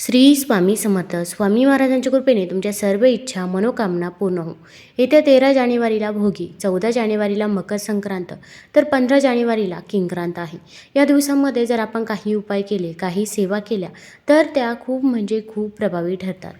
श्री स्वामी समर्थ. स्वामी महाराजांच्या कृपेने तुमच्या सर्व इच्छा मनोकामना पूर्ण हो. येत्या तेरा जानेवारीला भोगी चौदा जानेवारीला मकर संक्रांत तर पंधरा जानेवारीला किंक्रांत आहे. या दिवसांमध्ये जर आपण काही उपाय केले काही सेवा केल्या तर त्या खूप म्हणजे खूप प्रभावी ठरतात.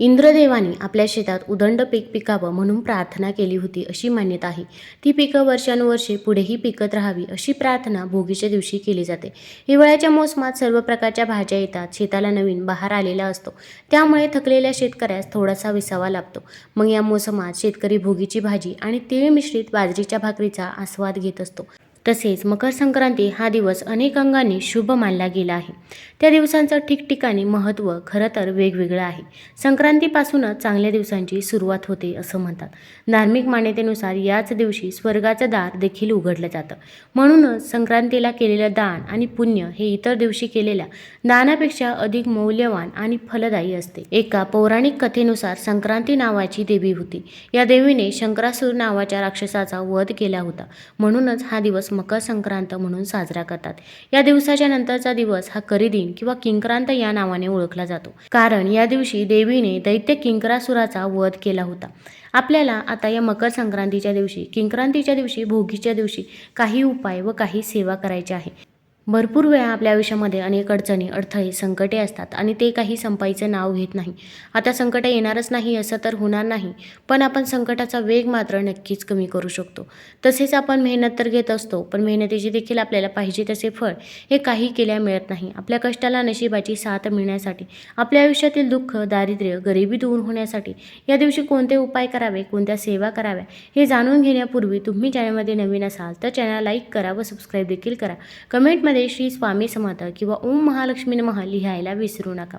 इंद्रदेवाने आपल्या शेतात उदंड पीक पिकावं म्हणून प्रार्थना केली होती अशी मान्यता आहे. ती पिकं वर्षानुवर्षे पुढेही पिकत राहावी अशी प्रार्थना भोगीच्या दिवशी केली जाते. हिवाळ्याच्या मोसमात सर्व प्रकारच्या भाज्या येतात शेताला नवीन बहार आलेला असतो. त्यामुळे थकलेल्या शेतकऱ्यास थोडासा विसावा लाभतो मग या मोसमात शेतकरी भोगीची भाजी आणि तीळ मिश्रित बाजरीच्या भाकरीचा आस्वाद घेत असतो. तसेच मकर संक्रांती हा दिवस अनेक अंगांनी शुभ मानला गेला आहे. त्या दिवसांचं ठिकठिकाणी महत्त्व खरं तर वेगवेगळं आहे. संक्रांतीपासूनच चांगल्या दिवसांची सुरुवात होते असं म्हणतात. धार्मिक मान्यतेनुसार याच दिवशी स्वर्गाचं दार देखील उघडलं जातं. म्हणूनच संक्रांतीला केलेलं दान आणि पुण्य हे इतर दिवशी केलेल्या दानापेक्षा अधिक मौल्यवान आणि फलदायी असते. एका पौराणिक कथेनुसार संक्रांती नावाची देवी होती. या देवीने शंकरासूर नावाच्या राक्षसाचा वध केला होता. म्हणूनच हा दिवस मकर संक्रांत म्हणून साजरा करतात. या दिवसाच्या नंतरचा दिवस हा करिदिन किंवा किंक्रांत या नावाने ओळखला जातो. कारण या दिवशी देवीने दैत्य किंकरासुराचा वध केला होता. आपल्याला आता या मकर संक्रांतीच्या दिवशी किंक्रांतीच्या दिवशी भोगीच्या दिवशी काही उपाय व काही सेवा करायच्या आहे. भरपूर वेळा आपल्या आयुष्यामध्ये अनेक अडचणी अडथळे संकटे असतात आणि ते काही संपाईचं नाव घेत नाही. आता संकट येणारच नाही असं तर होणार नाही पण आपण संकटाचा वेग मात्र नक्कीच कमी करू शकतो. तसेच आपण मेहनत तर घेत असतो पण मेहनतीचे देखील आपल्याला पाहिजे तसे फळ हे काही केल्या मिळत नाही. आपल्या कष्टाला नशिबाची साथ मिळण्यासाठी आपल्या आयुष्यातील दुःख दारिद्र्य गरिबी दूर होण्यासाठी या दिवशी कोणते उपाय करावे कोणत्या सेवा कराव्या हे जाणून घेण्यापूर्वी तुम्ही चॅनलमध्ये नवीन असाल तर चॅनल लाईक करा व सबस्क्राईब देखील करा. कमेंटमध्ये श्री स्वामी समर्थ किंवा ओम महालक्ष्मी महा लिहायला विसरू नका.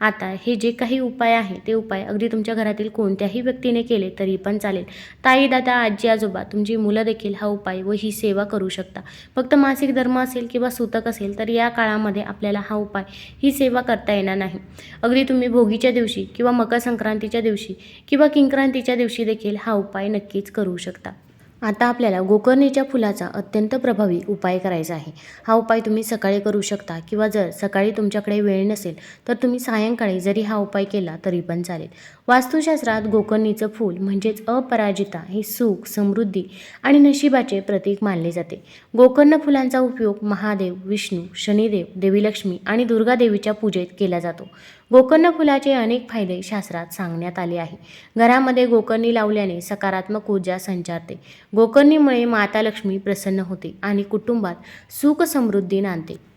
आता हे जे काही उपाय आहे ते उपाय अगदी तुमच्या घरातील कोणत्याही व्यक्तीने केले तरी पण चालेल. ताई दादा आजी आजोबा तुमची मुलं देखील हा उपाय व ही सेवा करू शकता. फक्त मासिक धर्म असेल किंवा सूतक असेल तर या काळामध्ये आपल्याला हा उपाय ही सेवा करता येणार नाही. अगदी तुम्ही भोगीच्या दिवशी किंवा मकर संक्रांतीच्या दिवशी किंवा किंक्रांतीच्या दिवशी देखील हा उपाय नक्कीच करू शकता. आता आपल्याला गोकर्णीच्या फुलाचा अत्यंत प्रभावी उपाय करायचा आहे. हा उपाय तुम्ही सकाळी करू शकता किंवा जर सकाळी तुमच्याकडे वेळ नसेल तर तुम्ही सायंकाळी जरी हा उपाय केला तरी पण चालेल. वास्तुशास्त्रात गोकर्णीचं फूल म्हणजेच अपराजिता हे सुख समृद्धी आणि नशिबाचे प्रतीक मानले जाते. गोकर्ण फुलांचा उपयोग महादेव विष्णू शनिदेव देवी लक्ष्मी आणि दुर्गादेवीच्या पूजेत केला जातो. गोकर्ण फुलाचे अनेक फायदे शास्त्रात सांगण्यात आले आहे. घरामध्ये गोकर्णी लावल्याने सकारात्मक ऊर्जा संचारते. गोकर्णीमुळे माता लक्ष्मी प्रसन्न होते आणि कुटुंबात सुख समृद्धी नांदते.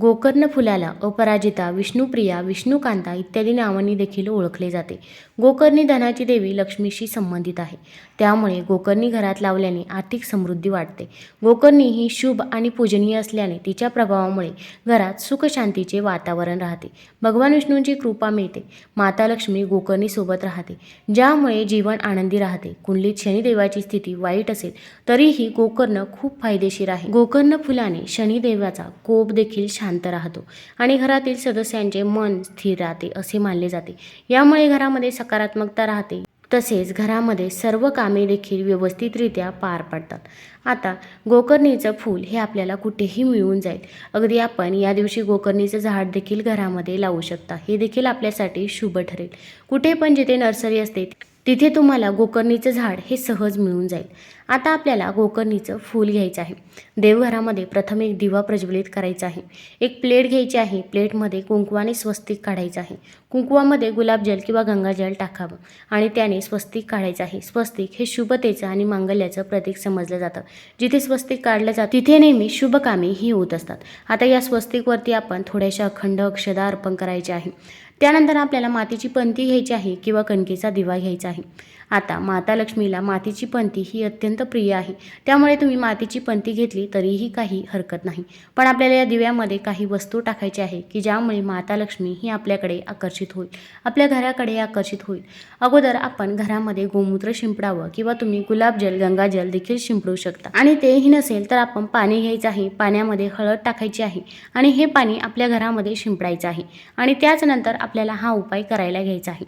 गोकर्ण फुलाला अपराजिता विष्णुप्रिया विष्णुकांता इत्यादी नावांनी देखील ओळखले जाते. गोकर्णी धनाची देवी लक्ष्मीशी संबंधित आहे. त्यामुळे गोकर्णी घरात लावल्याने आर्थिक समृद्धी वाढते. गोकर्णी ही शुभ आणि पूजनीय असल्याने तिच्या प्रभावामुळे घरात सुखशांतीचे वातावरण राहते. भगवान विष्णूंची कृपा मिळते. माता लक्ष्मी गोकर्णीसोबत राहते. ज्यामुळे जीवन आनंदी राहते. कुंडलीत शनिदेवाची स्थिती वाईट असेल तरीही गोकर्ण खूप फायदेशीर आहे. गोकर्ण फुलाने शनिदेवाचा कोप देखील शांत राहतो. आणि घरातील सदस्यांचे मन स्थिर राहते असे मानले जाते. यामुळे घरामध्ये सकारात्मकता राहते. तसेच घरामध्ये सर्व कामे देखील व्यवस्थितरित्या पार पडतात. आता गोकर्णीचं फूल हे आपल्याला कुठेही मिळून जाईल. अगदी आपण या दिवशी गोकर्णीचं झाड देखील घरामध्ये लावू शकता. हे देखील आपल्यासाठी शुभ ठरेल. कुठे पण जिथे नर्सरी असते तिथे तुम्हाला गोकर्णीचं झाड हे सहज मिळून जाईल. आता आपल्याला गोकर्णीचं फूल घ्यायचं आहे. देवघरामध्ये प्रथम एक दिवा प्रज्वलित करायचा आहे. एक प्लेट घ्यायची आहे. प्लेटमध्ये कुंकवाने स्वस्तिक काढायचं आहे. कुंकवामध्ये गुलाबजल किंवा गंगाजल टाकावं आणि त्याने स्वस्तिक काढायचं आहे. स्वस्तिक हे शुभतेचं आणि मांगल्याचं प्रतीक समजलं जातं. जिथे स्वस्तिक काढलं जातं तिथे नेहमी शुभकामे ही होत असतात. आता या स्वस्तिकवरती आपण थोड्याशा अखंड अक्षदा अर्पण करायचे आहे. त्यानंतर आपल्याला मातीची पंती घ्यायची आहे किंवा कणकेचा दिवा घ्यायचा आहे. आता माता लक्ष्मीला मातीची पंती ही अत्यंत प्रिय आहे. त्यामुळे तुम्ही मातीची पंती घेतली तरीही काही हरकत नाही. पण आपल्याला या दिव्यामध्ये काही वस्तू टाकायची आहे की ज्यामुळे माता लक्ष्मी ही आपल्याकडे आकर्षित होईल. आपल्या घराकडे आकर्षित होईल. अगोदर आपण घरामध्ये गोमूत्र शिंपडावं किंवा तुम्ही गुलाबजल गंगाजल देखील शिंपडू शकता. आणि तेही नसेल तर आपण पाणी घ्यायचं आहे. पाण्यामध्ये हळद टाकायची आहे आणि हे पाणी आपल्या घरामध्ये शिंपडायचं आहे. आणि त्याच नंतर आपल्याला हा उपाय करायला घ्यायचा आहे.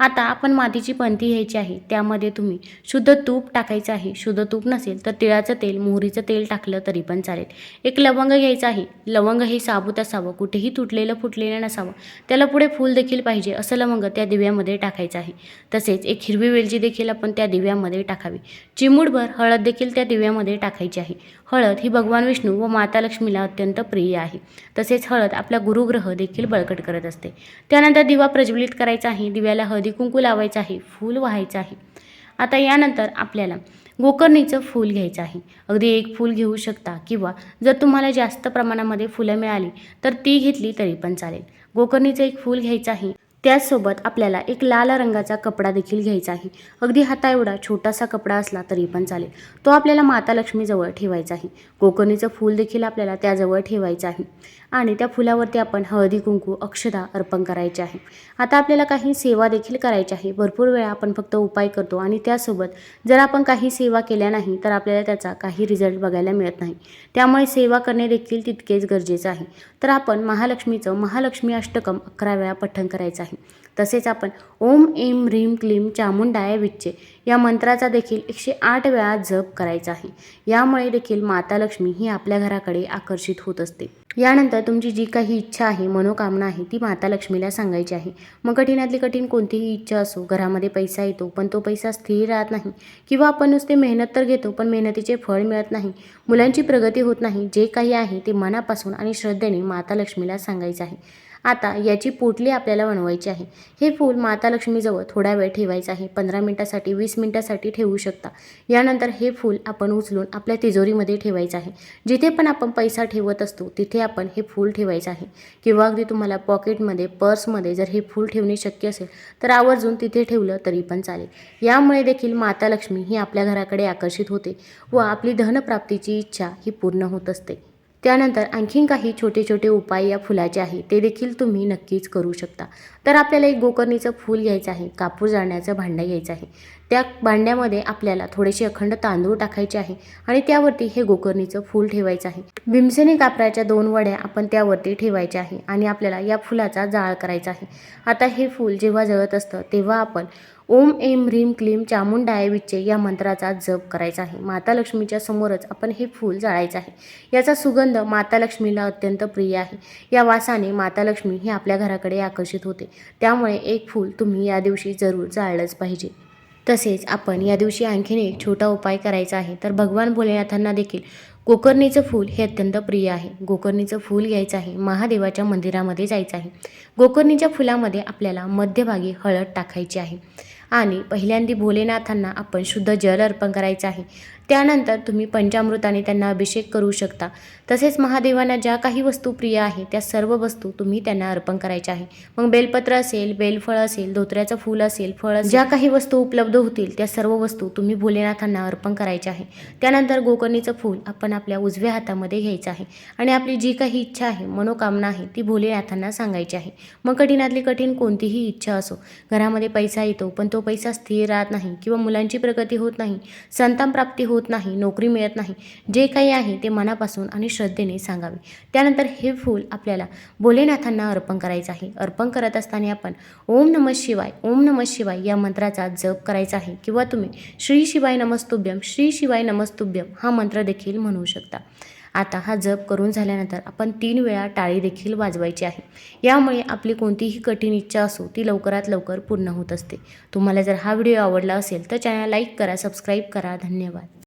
आता आपण मातीची पंथी घ्यायची आहे त्यामध्ये तुम्ही शुद्ध तूप टाकायचं आहे. शुद्ध तूप नसेल तर तिळाचं तेल मोहरीचं तेल टाकलं तरी पण चालेल. एक लवंग घ्यायचं आहे. लवंग हे साबूत असावं कुठेही तुटलेलं फुटलेलं नसावं. त्याला पुढे फूल देखील पाहिजे असं लवंग त्या दिव्यामध्ये टाकायचं आहे. तसेच एक हिरवी वेलची देखील आपण त्या दिव्यामध्ये टाकावी. चिमूडभर हळद देखील त्या दिव्यामध्ये टाकायची आहे. हळद ही भगवान विष्णू व माता लक्ष्मीला अत्यंत प्रिय आहे. तसेच हळद आपला गुरुग्रह देखील बळकट करत असते. त्यानंतर दिवा प्रज्वलित करायचा आहे दिव्याला हळदी कुंकू लावायचं आहे फूल व्हायचं आहे. आता यानंतर आपल्याला गोकर्णीचं फूल घ्यायचं आहे. अगदी एक फूल घेऊ शकता किंवा जर तुम्हाला जास्त प्रमाणामध्ये फुलं मिळाली तर ती घेतली तरी पण चालेल. गोकर्णीचं एक फूल घ्यायचं आहे. त्याचसोबत आपल्याला एक लाल रंगाचा कपडा देखील घ्यायचा आहे. अगदी हाता एवढा छोटासा कपडा असला तरी पण चालेल. तो आपल्याला माता लक्ष्मीजवळ ठेवायचा आहे. कोकणीचं फूल देखील आपल्याला त्याजवळ ठेवायचं आहे. आणि त्या फुलावरती आपण हळदी कुंकू अक्षदा अर्पण करायचे आहे. आता आपल्याला काही सेवा देखील करायची आहे. भरपूर वेळा आपण फक्त उपाय करतो आणि त्यासोबत जर आपण काही सेवा केल्या नाही तर आपल्याला त्याचा काही रिझल्ट बघायला मिळत नाही. त्यामुळे सेवा करणे देखील तितकेच गरजेचं आहे. तर आपण महालक्ष्मीचं महालक्ष्मी अष्टकम अकरा वेळा पठण करायचं आहे. तसेच आपण ओम एम ह्रीम क्लीम चामुंडाय विच्चे या मंत्राचा देखील एकशे आठ वेळा जप करायचा आहे. यामुळे देखील माता लक्ष्मी ही आपल्या घराकडे आकर्षित होत असते. यानंतर तुमची जी काही इच्छा आहे मनोकामना आहे ती माता लक्ष्मीला सांगायची आहे. मग कठीणातली कठीण कोणतीही इच्छा असो घरामध्ये पैसा येतो पण तो पैसा स्थिर राहत नाही. किंवा आपण नुसते मेहनत तर घेतो पण मेहनतीचे फळ मिळत नाही. मुलांची प्रगती होत नाही. जे काही आहे ते मनापासून आणि श्रद्धेने माता लक्ष्मीला सांगायचं आहे. आता याची पोटली आपल्याला बनवायची आहे. हे फूल माता लक्ष्मीजवळ थोडा वेळ ठेवायचं आहे. पंधरा मिनटासाठी वीस मिनटासाठी ठेवू शकता. यानंतर हे फूल आपण उचलून आपल्या तिजोरीमध्ये ठेवायचं आहे. जिथे पण आपण पैसा ठेवत असतो तिथे आपण हे फूल ठेवायचं आहे. किंवा अगदी तुम्हाला पॉकेटमध्ये पर्समध्ये जर हे फूल ठेवणे शक्य असेल तर आवर्जून तिथे ठेवलं तरी पण चालेल. यामुळे देखील माता लक्ष्मी ही आपल्या घराकडे आकर्षित होते व आपली धनप्राप्तीची इच्छा ही पूर्ण होत असते. त्यानंतर आणखीन काही छोटे छोटे उपाय या फुलाचे आहे ते देखील तुम्ही नक्कीच करू शकता. तर आपल्याला एक गोकर्णीचं फूल घ्यायचं आहे कापूर जाळण्याचं भांडं घ्यायचं आहे. त्या भांड्यामध्ये आपल्याला थोडेसे अखंड तांदूळ टाकायचे आहे आणि त्यावरती हे गोकर्णीचं फूल ठेवायचं आहे. भीमसेनी कापराच्या दोन वड्या आपण त्यावरती ठेवायच्या आहे आणि आपल्याला या फुलाचा जाळ करायचा आहे. आता हे फूल जेव्हा जळत असतं तेव्हा आपण ओम एम ह्रीम क्लीम चामुंडाय विच्चे या मंत्राचा जप करायचा आहे. माता लक्ष्मीच्या समोरच आपण हे फूल जाळायचं आहे. याचा सुगंध माता लक्ष्मीला अत्यंत प्रिय आहे. या वासाने माता लक्ष्मी ही आपल्या घराकडे आकर्षित होते. त्यामुळे एक फूल तुम्ही या दिवशी जरूर जाळलंच पाहिजे. तसेच आपण या दिवशी आणखीन एक छोटा उपाय करायचा आहे. तर भगवान भोलेनाथांना देखील गोकर्णीचं फूल हे अत्यंत प्रिय आहे. गोकर्णीचं फूल घ्यायचं आहे. महादेवाच्या मंदिरामध्ये जायचं आहे. गोकर्णीच्या फुलामध्ये आपल्याला मध्यभागी हळद टाकायची आहे. आणि पहिल्यांदी भोलेनाथांना आपण शुद्ध जल अर्पण करायचं आहे. त्यानंतर तुम्ही पंचामृताने त्यांना अभिषेक करू शकता. तसेच महादेवांना ज्या काही वस्तू प्रिय आहे त्या सर्व वस्तू तुम्ही त्यांना अर्पण करायच्या आहे. मग बेलपत्र असेल बेलफळ असेल धोत्र्याचं फूल असेल फळ ज्या काही वस्तू उपलब्ध होतील त्या सर्व वस्तू तुम्ही भोलेनाथांना अर्पण करायच्या आहे. त्यानंतर गोकर्णीचं फूल आपण आपल्या उजव्या हातामध्ये घ्यायचं आहे. आणि आपली जी काही इच्छा आहे मनोकामना आहे ती भोलेनाथांना सांगायची आहे. मग कठीणातली कठीण कोणतीही इच्छा असो घरामध्ये पैसा येतो पण तो तो पैसा स्थिर राहत नाही किंवा मुलांची प्रगती होत नाही संतान प्राप्ती होत नाही नोकरी मिळत नाही जे काही आहे ते मनापासून आणि श्रद्धेने सांगावे. त्यानंतर हे फूल आपल्याला भोलेनाथांना अर्पण करायचं आहे. अर्पण करत असताना आपण ओम नमः शिवाय ओम नमः शिवाय या मंत्राचा जप करायचा आहे किंवा तुम्ही श्री शिवाय नमस्तुभ्यम श्री शिवाय नमस्तुभ्यम हा मंत्र देखील म्हणू शकता. आता हा जप करून झाल्यानंतर आपण तीन वेळा टाळी देखील वाजवायची आहे. यामुळे आपली कोणतीही कठीण इच्छा असो ती लवकरात लवकर पूर्ण होत असते. तुम्हाला जर हा व्हिडिओ आवडला असेल तर चॅनल लाईक करा सबस्क्राईब करा. धन्यवाद.